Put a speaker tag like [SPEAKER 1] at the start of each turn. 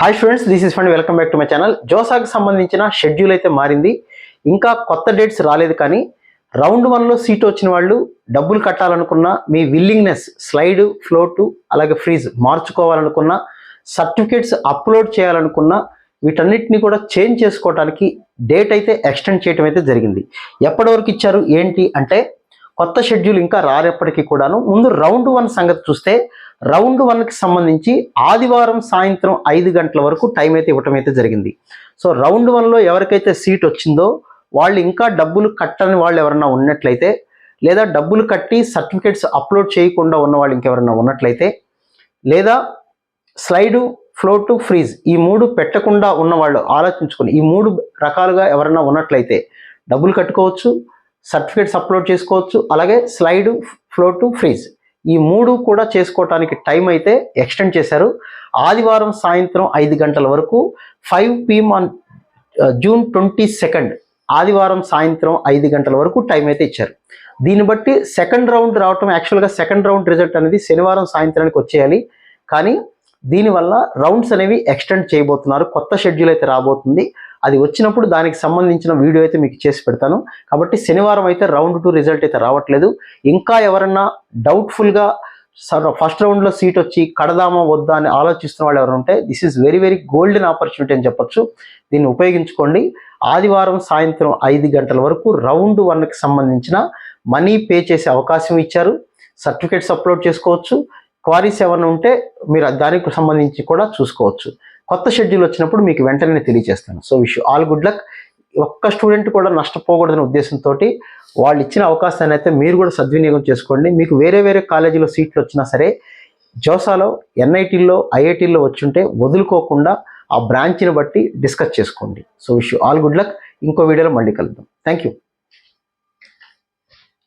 [SPEAKER 1] Hi students this is fund welcome back to my channel జోసాకి సంబంధించిన schedule అయితే మారింది. ఇంకా కొత్త డేట్స్ రాలేదు కానీ రౌండ్ వన్లో సీట్ వచ్చిన వాళ్ళు డబ్బులు కట్టాలనుకున్న మీ విల్లింగ్నెస్ స్లైడ్ ఫ్లోటు అలాగే ఫ్రీజ్ మార్చుకోవాలనుకున్న సర్టిఫికేట్స్ అప్లోడ్ చేయాలనుకున్న వీటన్నిటిని కూడా చేంజ్ చేసుకోవడానికి డేట్ అయితే ఎక్స్టెండ్ చేయడం అయితే జరిగింది. ఎప్పటి వరకు ఇచ్చారు ఏంటి అంటే కొత్త షెడ్యూల్ ఇంకా రానప్పటికీ కూడాను ముందు రౌండ్ వన్ సంగతి చూస్తే రౌండ్ వన్కి సంబంధించి ఆదివారం సాయంత్రం ఐదు గంటల వరకు టైం అయితే ఇవ్వటం అయితే జరిగింది. సో రౌండ్ వన్లో ఎవరికైతే సీట్ వచ్చిందో వాళ్ళు ఇంకా డబ్బులు కట్టని వాళ్ళు ఎవరన్నా ఉన్నట్లయితే లేదా డబ్బులు కట్టి సర్టిఫికేట్స్ అప్లోడ్ చేయకుండా ఉన్న వాళ్ళు ఇంకెవరన్నా ఉన్నట్లయితే లేదా స్లైడు ఫ్లోటు ఫ్రీజ్ ఈ మూడు పెట్టకుండా ఉన్నవాళ్ళు ఆలోచించుకొని ఈ మూడు రకాలుగా ఎవరైనా ఉన్నట్లయితే డబ్బులు కట్టుకోవచ్చు సర్టిఫికేట్స్ అప్లోడ్ చేసుకోవచ్చు అలాగే స్లైడు ఫ్లోటు ఫ్రీజ్ ఈ మూడు కూడా చేసుకోవటానికి టైం అయితే ఎక్స్టెండ్ చేశారు. ఆదివారం సాయంత్రం ఐదు గంటల వరకు five PM on June twenty second ఆదివారం సాయంత్రం ఐదు గంటల వరకు టైం అయితే ఇచ్చారు. దీన్ని బట్టి సెకండ్ రౌండ్ రావటం యాక్చువల్గా సెకండ్ రౌండ్ రిజల్ట్ అనేది శనివారం సాయంత్రానికి వచ్చేయాలి. కానీ దీనివల్ల రౌండ్స్ అనేవి ఎక్స్టెండ్ చేయబోతున్నారు. కొత్త షెడ్యూల్ అయితే రాబోతుంది. అది వచ్చినప్పుడు దానికి సంబంధించిన వీడియో అయితే మీకు చేసి పెడతాను. కాబట్టి శనివారం అయితే రౌండ్ టూ రిజల్ట్ అయితే రావట్లేదు. ఇంకా ఎవరన్నా డౌట్ఫుల్గా ఫస్ట్ రౌండ్లో సీట్ వచ్చి కడదామా వద్దా అని ఆలోచిస్తున్న వాళ్ళు ఎవరు ఉంటే this is very very golden opportunity అని చెప్పొచ్చు. దీన్ని ఉపయోగించుకోండి. ఆదివారం సాయంత్రం ఐదు గంటల వరకు రౌండ్ వన్కి సంబంధించిన మనీ పే చేసే అవకాశం ఇచ్చారు. సర్టిఫికేట్స్ అప్లోడ్ చేసుకోవచ్చు. క్వారీస్ ఏమైనా ఉంటే మీరు దానికి సంబంధించి కూడా చూసుకోవచ్చు. కొత్త షెడ్యూల్ వచ్చినప్పుడు మీకు వెంటనే తెలియజేస్తాను. So wish all good luck ఒక్క స్టూడెంట్ కూడా నష్టపోకూడదనే ఉద్దేశంతో వాళ్ళు ఇచ్చిన అవకాశాన్ని అయితే మీరు కూడా సద్వినియోగం చేసుకోండి. మీకు వేరే వేరే కాలేజీలో సీట్లు వచ్చినా సరే జోసాలో ఎన్ఐటీల్లో ఐఐటీల్లో వచ్చుంటే వదులుకోకుండా ఆ బ్రాంచ్ని బట్టి డిస్కస్ చేసుకోండి. So wish all good luck ఇంకో వీడియోలో మళ్ళీ కలుద్దాం. Thank you